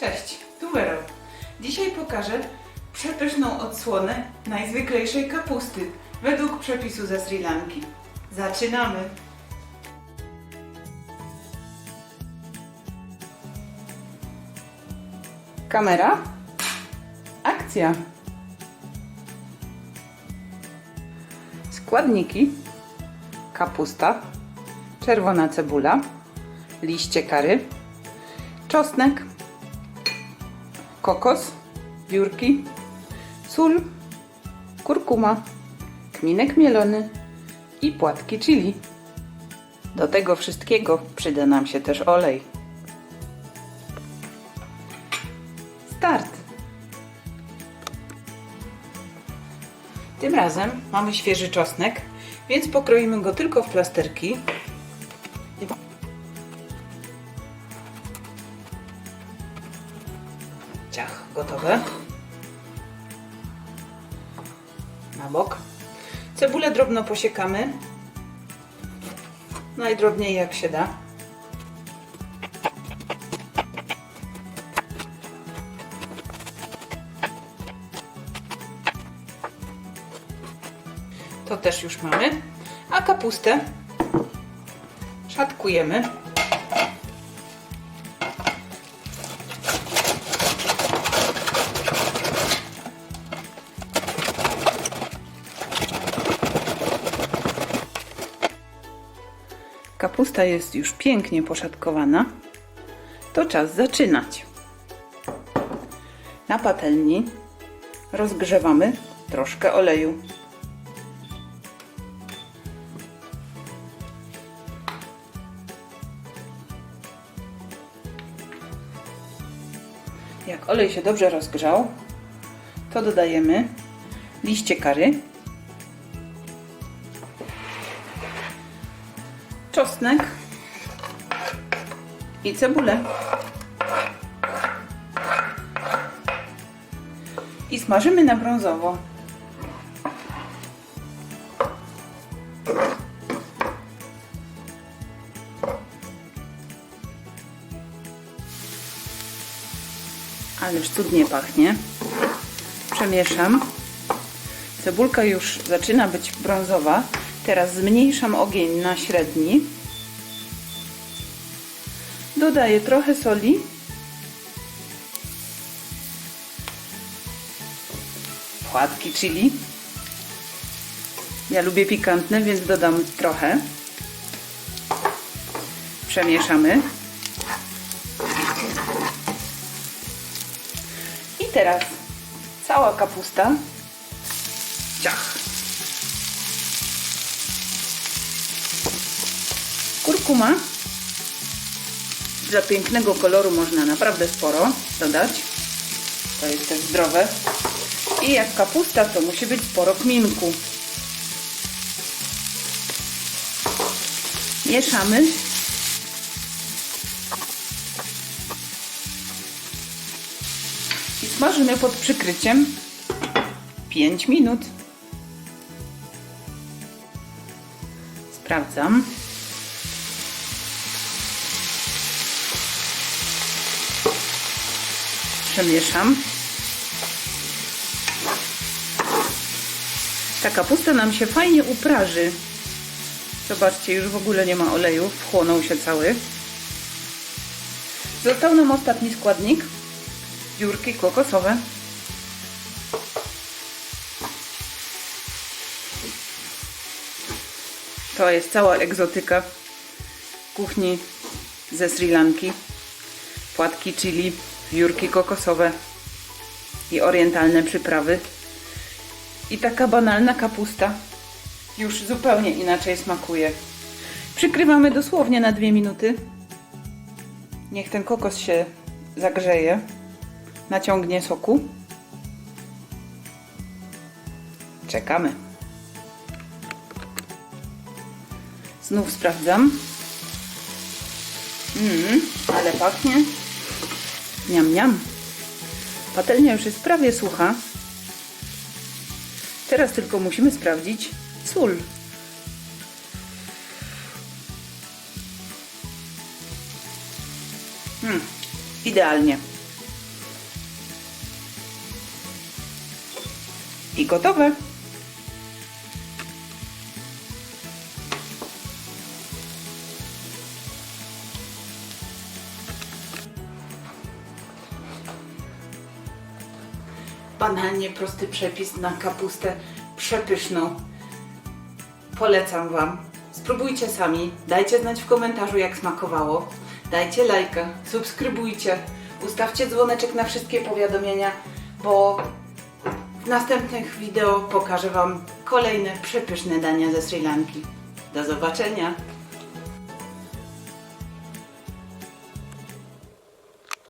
Cześć, tu Wero. Dzisiaj pokażę przepyszną odsłonę najzwyklejszej kapusty według przepisu ze Sri Lanki. Zaczynamy! Kamera. Akcja. Składniki. Kapusta, czerwona cebula, liście kary, czosnek, kokos, wiórki, sól, kurkuma, kminek mielony i płatki chili. Do tego wszystkiego przyda nam się też olej. Start! Tym razem mamy świeży czosnek, więc pokroimy go tylko w plasterki. Gotowe. Na bok. Cebulę drobno posiekamy. Najdrobniej jak się da. To też już mamy. A kapustę szatkujemy. Kapusta jest już pięknie poszatkowana. To czas zaczynać. Na patelni rozgrzewamy troszkę oleju. Jak olej się dobrze rozgrzał, to dodajemy liście kary, czosnek i cebulę. I smażymy na brązowo. Ależ cudnie pachnie. Przemieszam. Cebulka już zaczyna być brązowa. Teraz zmniejszam ogień na średni. Dodaję trochę soli. Płatki chili. Ja lubię pikantne, więc dodam trochę. Przemieszamy. I teraz cała kapusta. Ciach. Kurkuma. Dla pięknego koloru można naprawdę sporo dodać. To jest też zdrowe. I jak kapusta, to musi być sporo kminku. Mieszamy. I smażymy pod przykryciem 5 minut. Sprawdzam. Przemieszam. Ta kapusta nam się fajnie upraży. Zobaczcie, już w ogóle nie ma oleju, wchłonął się cały. Został nam ostatni składnik. Dziurki kokosowe. To jest cała egzotyka kuchni ze Sri Lanki. Płatki chili, wiórki kokosowe i orientalne przyprawy. I taka banalna kapusta już zupełnie inaczej smakuje. Przykrywamy dosłownie na dwie minuty. Niech ten kokos się zagrzeje, naciągnie soku. Czekamy. Znów sprawdzam. Mmm, ale pachnie. Miam miam. Patelnia już jest prawie sucha. Teraz tylko musimy sprawdzić sól. Hmm, idealnie. I gotowe. Banalnie prosty przepis na kapustę przepyszną. Polecam Wam. Spróbujcie sami. Dajcie znać w komentarzu, jak smakowało. Dajcie lajka, subskrybujcie, ustawcie dzwoneczek na wszystkie powiadomienia, bo w następnych wideo pokażę Wam kolejne przepyszne dania ze Sri Lanki. Do zobaczenia!